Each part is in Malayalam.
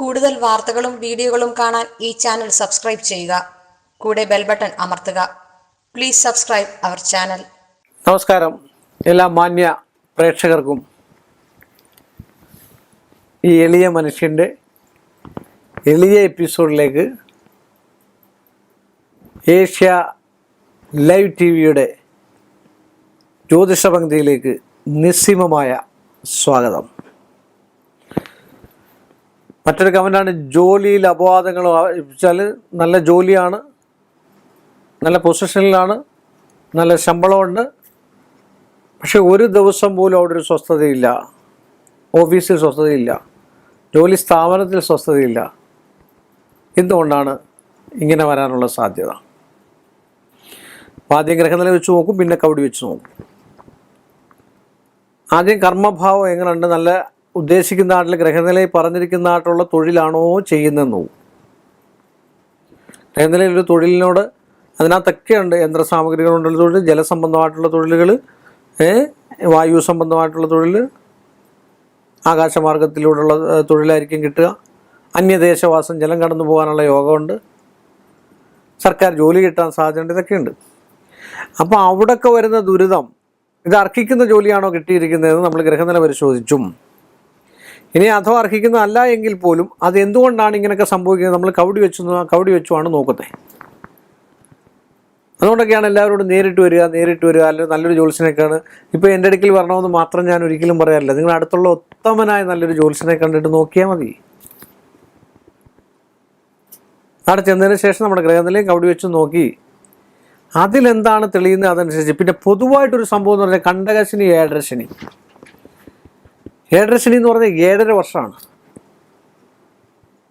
കൂടുതൽ വാർത്തകളും വീഡിയോകളും കാണാൻ ഈ ചാനൽ സബ്സ്ക്രൈബ് ചെയ്യുക. കൂടെ ബെൽ ബട്ടൺ അമർത്തുക. Please subscribe our channel. നമസ്കാരം. എല്ലാ മാന്യ പ്രേക്ഷകർക്കും ഈ എളിയ മനുഷ്യന്റെ എളിയ എപ്പിസോഡിലേക്ക് ഏഷ്യ ലൈവ് ടി വിയുടെ ജ്യോതിഷ പങ്ക്തിയിലേക്ക് നിസ്സീമമായ സ്വാഗതം. മറ്റൊരു കമന്റാണ് ജോലിയിൽ അപവാദങ്ങൾ വെച്ചാൽ നല്ല ജോലിയാണ് നല്ല പൊസിഷനിലാണ് നല്ല ശമ്പളമുണ്ട്. പക്ഷെ ഒരു ദിവസം പോലും അവിടെ ഒരു സ്വസ്ഥതയില്ല. ഓഫീസിൽ സ്വസ്ഥതയില്ല. ജോലി സ്ഥാപനത്തിൽ സ്വസ്ഥതയില്ല. എന്തുകൊണ്ടാണ് ഇങ്ങനെ വരാനുള്ള സാധ്യത? ആദ്യം ഗ്രഹനില വെച്ച് നോക്കും പിന്നെ കവടി വെച്ച് നോക്കും. ആദ്യം കർമ്മഭാവം എങ്ങനെയുണ്ട്? നല്ല ഉദ്ദേശിക്കുന്ന നാട്ടിൽ ഗ്രഹനിലയിൽ പറഞ്ഞിരിക്കുന്ന നാട്ടിലുള്ള തൊഴിലാണോ ചെയ്യുന്നതെന്ന്? ഗ്രഹനിലയിൽ ഒരു തൊഴിലിനോട് അതിനകത്തൊക്കെ ഉണ്ട് സാമഗ്രികളുണ്ടുള്ള തൊഴിൽ ജലസംബന്ധമായിട്ടുള്ള തൊഴിലുകൾ വായു സംബന്ധമായിട്ടുള്ള തൊഴിൽ ആകാശമാർഗത്തിലൂടെയുള്ള തൊഴിലായിരിക്കും കിട്ടുക. അന്യദേശവാസം ജലം കടന്നു പോകാനുള്ള യോഗമുണ്ട്. സർക്കാർ ജോലി കിട്ടാൻ സാധ്യതയുണ്ട് ഇതൊക്കെയുണ്ട്. അപ്പോൾ അവിടെയൊക്കെ വരുന്ന ദുരിതം ഇത് അർഹിക്കുന്ന ജോലിയാണോ കിട്ടിയിരിക്കുന്നതെന്ന് നമ്മൾ ഗ്രഹനില പരിശോധിച്ചും. ഇനി അഥവാ അർഹിക്കുന്ന അല്ല എങ്കിൽ പോലും അത് എന്തുകൊണ്ടാണ് ഇങ്ങനെയൊക്കെ സംഭവിക്കുന്നത്? നമ്മൾ കവടി വെച്ചു കവടി വെച്ചുമാണ് നോക്കത്തെ അതുകൊണ്ടൊക്കെയാണ് എല്ലാവരോടും നേരിട്ട് വരിക നേരിട്ട് വരിക. അല്ലെങ്കിൽ നല്ലൊരു ജോത്സ്യനൊക്കെയാണ് ഇപ്പോൾ എന്റെ അടുക്കൽ വരണമെന്ന് മാത്രം ഞാൻ ഒരിക്കലും പറയാറില്ല. നിങ്ങൾ അടുത്തുള്ള ഉത്തമനായ നല്ലൊരു ജോത്സ്യനെ കണ്ടിട്ട് നോക്കിയാൽ മതി. അവിടെ ചെന്നതിന് ശേഷം നമ്മുടെ ഗ്രഹനിലയും കവടി വെച്ച് നോക്കി. അതിലെന്താണ് തെളിയുന്നത് അതനുസരിച്ച്? പിന്നെ പൊതുവായിട്ടൊരു സംഭവം എന്ന് പറഞ്ഞാൽ കണ്ടകശനി ഏഴരശനി ഏഴരശനി എന്ന് പറഞ്ഞാൽ ഏഴര വർഷമാണ്.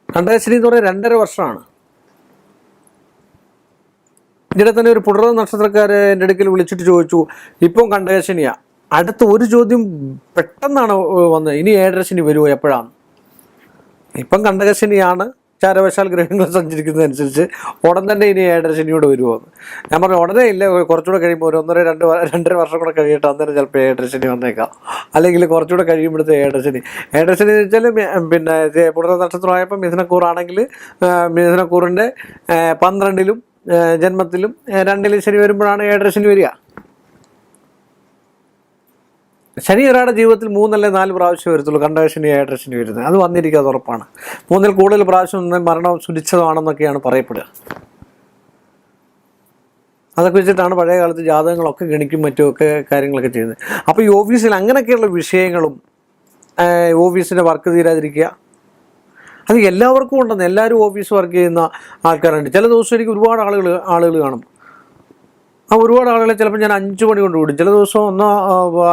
കണ്ടകശനി എന്ന് പറഞ്ഞാൽ രണ്ടര വർഷമാണ്. ഇതിനെ തന്നെ ഒരു പുണർന്ന നക്ഷത്രക്കാരെ എന്റെ അടുക്കൽ വിളിച്ചിട്ട് ചോദിച്ചു ഇപ്പം കണ്ടകശനിയാ അടുത്ത ഒരു ചോദ്യം പെട്ടെന്നാണ് വന്നത്. ഇനി ഏഴരശനി വരുമോ എപ്പോഴാണ്? ഇപ്പം കണ്ടകശനിയാണ് ചാരവശാൽ ഗ്രഹങ്ങൾ സഞ്ചരിക്കുന്നതനുസരിച്ച് ഉടൻ തന്നെ ഇനി ഏഴരശനിയോട് വരുമോ എന്ന് ഞാൻ പറഞ്ഞു ഉടനെ ഇല്ല കുറച്ചുകൂടെ കഴിയുമ്പോൾ ഒരു ഒന്നര രണ്ട് രണ്ടര വർഷം കൂടെ കഴിയട്ടെ അന്നേരം ചിലപ്പോൾ ഏഴരശനി വന്നേക്കാം. അല്ലെങ്കിൽ കുറച്ചുകൂടെ കഴിയുമ്പോഴത്തെ ഏഴര ശനി. ഏഴര ശനി എന്ന് വെച്ചാൽ പിന്നെ പുണർന്ന നക്ഷത്രമായപ്പോൾ മിഥുനക്കൂറാണെങ്കിൽ മിഥുനക്കൂറിന്റെ പന്ത്രണ്ടിലും ജന്മത്തിലും രണ്ടിലും ശനി വരുമ്പോഴാണ് ഏഴരശനി വരിക. ശനി ഒരാളുടെ ജീവിതത്തിൽ മൂന്നല്ലേ നാല് പ്രാവശ്യം വരത്തുള്ളൂ. കണ്ടശനി ഏഴരശനി വരുന്നത്. അത് വന്നിരിക്കുക അത് ഉറപ്പാണ്. മൂന്നിൽ കൂടുതൽ പ്രാവശ്യം നിന്നാൽ മരണം സുനിശ്ചിതമാണെന്നൊക്കെയാണ് പറയപ്പെടുക. അതൊക്കെ വെച്ചിട്ടാണ് പഴയ കാലത്ത് ജാതകങ്ങളൊക്കെ ഗണിക്കും മറ്റുമൊക്കെ കാര്യങ്ങളൊക്കെ ചെയ്യുന്നത്. അപ്പോൾ ഈ ഓഫീസിൽ അങ്ങനെയൊക്കെയുള്ള വിഷയങ്ങളും ഓഫീസിന്റെ വർക്ക് തീരാതിരിക്കുക. അത് എല്ലാവർക്കും ഉണ്ടെന്ന് എല്ലാവരും ഓഫീസ് വർക്ക് ചെയ്യുന്ന ആൾക്കാരുണ്ട്. ചില ദിവസം എനിക്ക് ഒരുപാട് ആളുകൾ ആളുകൾ കാണും. ആ ഒരുപാട് ആളുകളെ ചിലപ്പോൾ ഞാൻ അഞ്ച് മണി കൊണ്ട് വിടും. ചില ദിവസം ഒന്നോ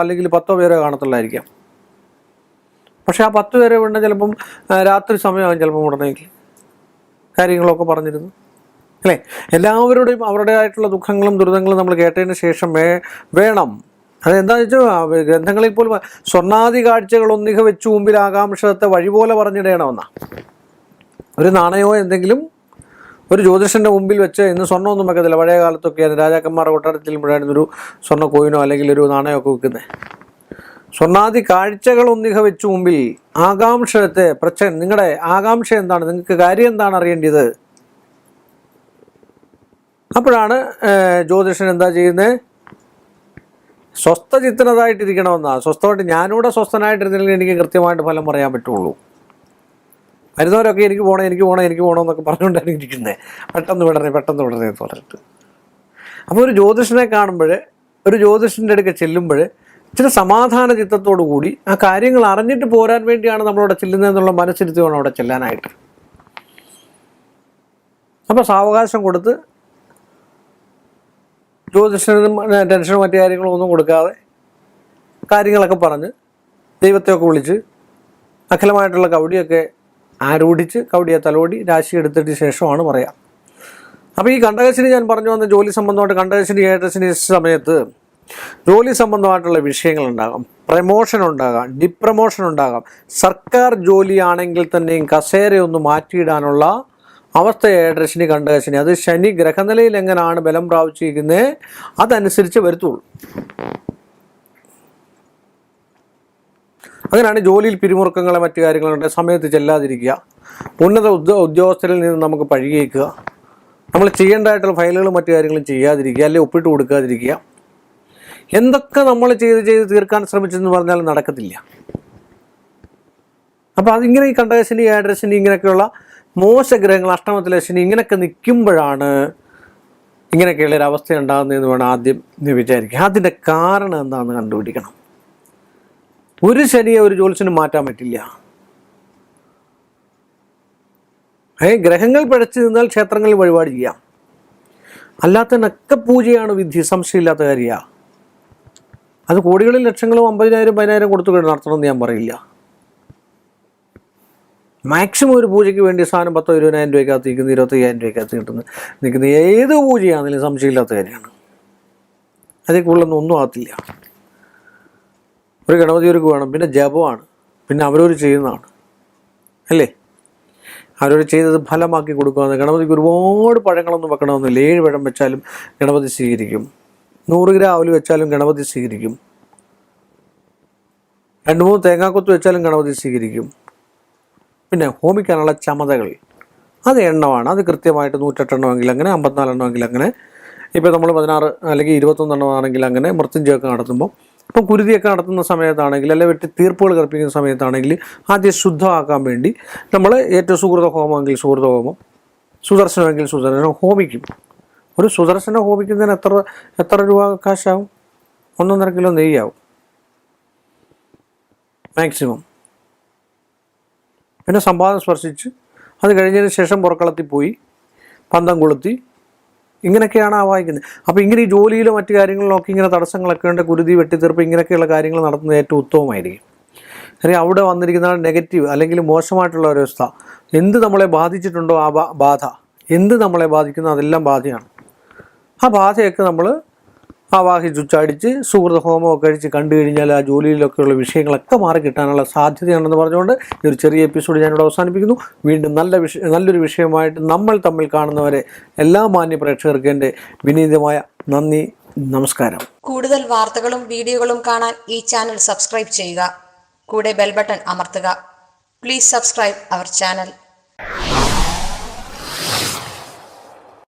അല്ലെങ്കിൽ പത്തോ പേരോ കാണത്തുള്ളായിരിക്കാം. പക്ഷേ ആ പത്ത് പേരെ വിടേണ്ട ചിലപ്പം രാത്രി സമയമാകും ചിലപ്പം ഉടനെങ്കിൽ കാര്യങ്ങളൊക്കെ പറഞ്ഞിരുന്നു. അല്ലേ? എല്ലാവരുടെയും അവരുടേതായിട്ടുള്ള ദുഃഖങ്ങളും ദുരിതങ്ങളും നമ്മൾ കേട്ടതിന് ശേഷം വേ വേണം. അതെന്താണെന്ന് വെച്ചാൽ ഗ്രന്ഥങ്ങളിൽ പോലും സ്വർണാദി കാഴ്ചകൾ ഒന്നിക വെച്ചു മുമ്പിൽ ആകാംക്ഷത്തെ വഴിപോലെ പോലെ പറഞ്ഞിടണമെന്നാ. ഒരു നാണയോ എന്തെങ്കിലും ഒരു ജ്യോതിഷന്റെ മുമ്പിൽ വെച്ച് ഇന്ന് സ്വർണമൊന്നും വെക്കത്തില്ല. പഴയ കാലത്തൊക്കെയാണ് രാജാക്കന്മാരുടെ കൊട്ടാരത്തിൽ മുഴുവൻ ഒരു സ്വർണ കോയിനോ അല്ലെങ്കിൽ ഒരു നാണയമൊക്കെ വെക്കുന്നത് സ്വർണാദി കാഴ്ചകൾ ഒന്നിക വെച്ച് മുമ്പിൽ ആകാംക്ഷത്തെ പ്രച്ഛൻ നിങ്ങളുടെ ആകാംക്ഷ എന്താണ്? നിങ്ങൾക്ക് കാര്യം എന്താണ് അറിയേണ്ടത്? അപ്പോഴാണ് ജ്യോതിഷൻ എന്താ ചെയ്യുന്നത് സ്വസ്ഥചിത്തനതായിട്ടിരിക്കണമെന്നാണ് സ്വസ്ഥമായിട്ട് ഞാനിവിടെ സ്വസ്ഥനായിട്ടിരുന്നില്ലെങ്കിൽ എനിക്ക് കൃത്യമായിട്ട് ഫലം പറയാൻ പറ്റുള്ളൂ. വരുന്നവരൊക്കെ എനിക്ക് പോകണം എനിക്ക് പോകണം എനിക്ക് പോകണം എന്നൊക്കെ പറഞ്ഞുകൊണ്ടാണ് ഇരിക്കുന്നത് പെട്ടെന്ന് വിടണേ പെട്ടെന്ന് വിടണേ എന്ന് പറഞ്ഞിട്ട്. അപ്പോൾ ഒരു ജ്യോതിഷനെ കാണുമ്പോൾ ഒരു ജ്യോതിഷന്റെ അടുക്ക ചെല്ലുമ്പോൾ ചില സമാധാന ചിത്തത്തോടു കൂടി ആ കാര്യങ്ങൾ അറിഞ്ഞിട്ട് പോരാൻ വേണ്ടിയാണ് നമ്മളവിടെ ചെല്ലുന്നതെന്നുള്ള മനസ്സിരുത്തി വേണം അവിടെ ചെല്ലാനായിട്ട്. അപ്പോൾ സാവകാശം കൊടുത്ത് ജ്യോതിഷനും ടെൻഷനും മറ്റു കാര്യങ്ങളും ഒന്നും കൊടുക്കാതെ കാര്യങ്ങളൊക്കെ പറഞ്ഞ് ദൈവത്തെയൊക്കെ വിളിച്ച് അഖിലമായിട്ടുള്ള കവടിയൊക്കെ ആരൂഢിച്ച് കൗടിയ തലോടി രാശി എടുത്തിട്ട് ശേഷമാണ് പറയാം. അപ്പോൾ ഈ കണ്ടകശനി ഞാൻ പറഞ്ഞു വന്ന ജോലി സംബന്ധമായിട്ട് കണ്ടകശനി ഏഴശനി സമയത്ത് ജോലി സംബന്ധമായിട്ടുള്ള വിഷയങ്ങൾ ഉണ്ടാകാം. പ്രമോഷൻ ഉണ്ടാകാം ഡിപ്രമോഷൻ ഉണ്ടാകാം. സർക്കാർ ജോലിയാണെങ്കിൽ തന്നെയും കസേരയൊന്ന് മാറ്റിയിടാനുള്ള അവസ്ഥ ഏഴരശനി കണ്ടകശനി. അത് ശനി ഗ്രഹനിലയിൽ എങ്ങനെയാണ് ബലം പ്രാപിച്ചിരിക്കുന്നത് അതനുസരിച്ച് വരുത്തുള്ളൂ. അങ്ങനെയാണ് ജോലിയിൽ പിരിമുറുക്കങ്ങളെ മറ്റു കാര്യങ്ങളുണ്ട്. സമയത്ത് ചെല്ലാതിരിക്കുക. ഉന്നത ഉദ്യോ ഉദ്യോഗസ്ഥരിൽ നിന്ന് നമുക്ക് പഴികേക്കുക. നമ്മൾ ചെയ്യേണ്ടതായിട്ടുള്ള ഫയലുകളും മറ്റു കാര്യങ്ങളും ചെയ്യാതിരിക്കുക. അല്ലെങ്കിൽ ഒപ്പിട്ട് കൊടുക്കാതിരിക്കുക. എന്തൊക്കെ നമ്മൾ ചെയ്ത് ചെയ്ത് തീർക്കാൻ ശ്രമിച്ചെന്ന് പറഞ്ഞാൽ നടക്കത്തില്ല. അപ്പോൾ അതിങ്ങനെ ഈ കണ്ടകശനി ഏഴരശനി ഇങ്ങനെയൊക്കെയുള്ള മോശഗ്രഹങ്ങൾ അഷ്ടമത്തിലെ ശനി ഇങ്ങനെയൊക്കെ നിൽക്കുമ്പോഴാണ് ഇങ്ങനെയൊക്കെയുള്ള ഒരു അവസ്ഥ ഉണ്ടാകുന്നതെന്ന് വേണം ആദ്യം വിചാരിക്കുക. അതിന്റെ കാരണം എന്താണെന്ന് കണ്ടുപിടിക്കണം. ഒരു ശനിയെ ഒരു ജ്യോത്സ്യനും മാറ്റാൻ പറ്റില്ല. ഏ ഗ്രഹങ്ങൾ പിഴച്ചു നിന്നാൽ ക്ഷേത്രങ്ങളിൽ വഴിപാട് ചെയ്യാം. അല്ലാത്തതിനൊക്കെ പൂജയാണ് വിധി സംശയമില്ലാത്ത കാര്യമാണ് അത് കോടികളിൽ ലക്ഷങ്ങളും അമ്പതിനായിരം പതിനായിരം കൊടുത്തു നടത്തണമെന്ന് ഞാൻ പറയില്ല. മാക്സിമം ഒരു പൂജയ്ക്ക് വേണ്ടി സാധനം പത്തോ ഇരുപതിനായിരം രൂപയ്ക്കകത്ത് നിൽക്കുന്ന ഇരുപത്തയ്യായിരം രൂപയ്ക്കകത്ത് കിട്ടുന്നു. നിൽക്കുന്ന ഏത് പൂജയാണെങ്കിലും സംശയമില്ലാത്ത കാര്യമാണ് അതേ കൂടുതലൊന്നും ഒന്നും ആകത്തില്ല. ഒരു ഗണപതി ഒരു വേണം. പിന്നെ ജപമാണ്. പിന്നെ അവരവർ ചെയ്യുന്നതാണ്. അല്ലേ? അവരവർ ചെയ്തത് ഫലമാക്കി കൊടുക്കുകയെന്ന് ഗണപതിക്ക് ഒരുപാട് പഴങ്ങളൊന്നും വെക്കണമെന്നില്ല. ഏഴ് പഴം വെച്ചാലും ഗണപതി സ്വീകരിക്കും. നൂറ് ഗ്രാം അവൽ വെച്ചാലും ഗണപതി സ്വീകരിക്കും. രണ്ട് മൂന്ന് തേങ്ങാക്കൊത്ത് വെച്ചാലും ഗണപതി സ്വീകരിക്കും. പിന്നെ ഹോമിക്കാനുള്ള ചമതകൾ. അത് എണ്ണമാണ്. അത് കൃത്യമായിട്ട് നൂറ്റെട്ടെണ്ണമെങ്കിൽ അങ്ങനെ അമ്പത്തിനാലെണ്ണമെങ്കിൽ അങ്ങനെ. ഇപ്പോൾ നമ്മൾ പതിനാറ് അല്ലെങ്കിൽ ഇരുപത്തൊന്നെണ്ണമാണെങ്കിൽ അങ്ങനെ മൃത്യുഞ്ചയൊക്കെ നടത്തുമ്പോൾ ഇപ്പം കുരുതിയൊക്കെ നടത്തുന്ന സമയത്താണെങ്കിൽ അല്ലെങ്കിൽ വെട്ടി തീർപ്പുകൾ കൽപ്പിക്കുന്ന സമയത്താണെങ്കിൽ ആദ്യം ശുദ്ധമാക്കാൻ വേണ്ടി നമ്മൾ ഏറ്റവും സുഹൃത ഹോമമെങ്കിൽ സുഹൃത ഹോമം സുദർശനമെങ്കിൽ സുദർശനം ഹോമിക്കും. ഒരു സുദർശനം ഹോമിക്കുന്നതിന് എത്ര എത്ര രൂപ കാശാവും? ഒന്നൊന്നര കിലോ നെയ്യാവും. മാക്സിമം. പിന്നെ സംവാദം സ്പർശിച്ച് അത് കഴിഞ്ഞതിന് ശേഷം പുറക്കളത്തിൽ പോയി പന്തം കൊളുത്തി ഇങ്ങനെയൊക്കെയാണ് ആ വായിക്കുന്നത്. അപ്പോൾ ഇങ്ങനെ ഈ ജോലിയിലോ മറ്റു കാര്യങ്ങളിലൊക്കെ ഇങ്ങനെ തടസ്സങ്ങളൊക്കെ ഉണ്ട് കുരുതി വെട്ടിത്തീർപ്പ് ഇങ്ങനെയൊക്കെയുള്ള കാര്യങ്ങൾ നടത്തുന്നത് ഏറ്റവും ഉത്തമമായിരിക്കും. കാര്യം അവിടെ വന്നിരിക്കുന്ന നെഗറ്റീവ് അല്ലെങ്കിൽ മോശമായിട്ടുള്ള ഒരു അവസ്ഥ. എന്ത് നമ്മളെ ബാധിച്ചിട്ടുണ്ടോ ആ ബാധ? എന്ത് നമ്മളെ ബാധിക്കുന്നോ? അതെല്ലാം ബാധയാണ്. ആ ബാധയൊക്കെ നമ്മൾ ആവാഹിച്ചു ചുച്ചടിച്ച് സുഹൃത ഹോമമൊക്കെ കഴിച്ച് കണ്ടു കഴിഞ്ഞാൽ ആ ജോലിയിലൊക്കെയുള്ള വിഷയങ്ങളൊക്കെ മാറി കിട്ടാനുള്ള സാധ്യതയാണെന്ന് പറഞ്ഞുകൊണ്ട് ഈ ഒരു ചെറിയ എപ്പിസോഡ് ഞാനിവിടെ അവസാനിപ്പിക്കുന്നു. വീണ്ടും നല്ല വിഷ നല്ലൊരു വിഷയമായിട്ട് നമ്മൾ തമ്മിൽ കാണുന്നവരെ എല്ലാ മാന്യ പ്രേക്ഷകർക്കും എന്റെ വിനീതമായ നന്ദി നമസ്കാരം. കൂടുതൽ വാർത്തകളും വീഡിയോകളും കാണാൻ ഈ ചാനൽ സബ്സ്ക്രൈബ് ചെയ്യുക. കൂടെ ബെൽബട്ടൺ അമർത്തുക. Please subscribe our channel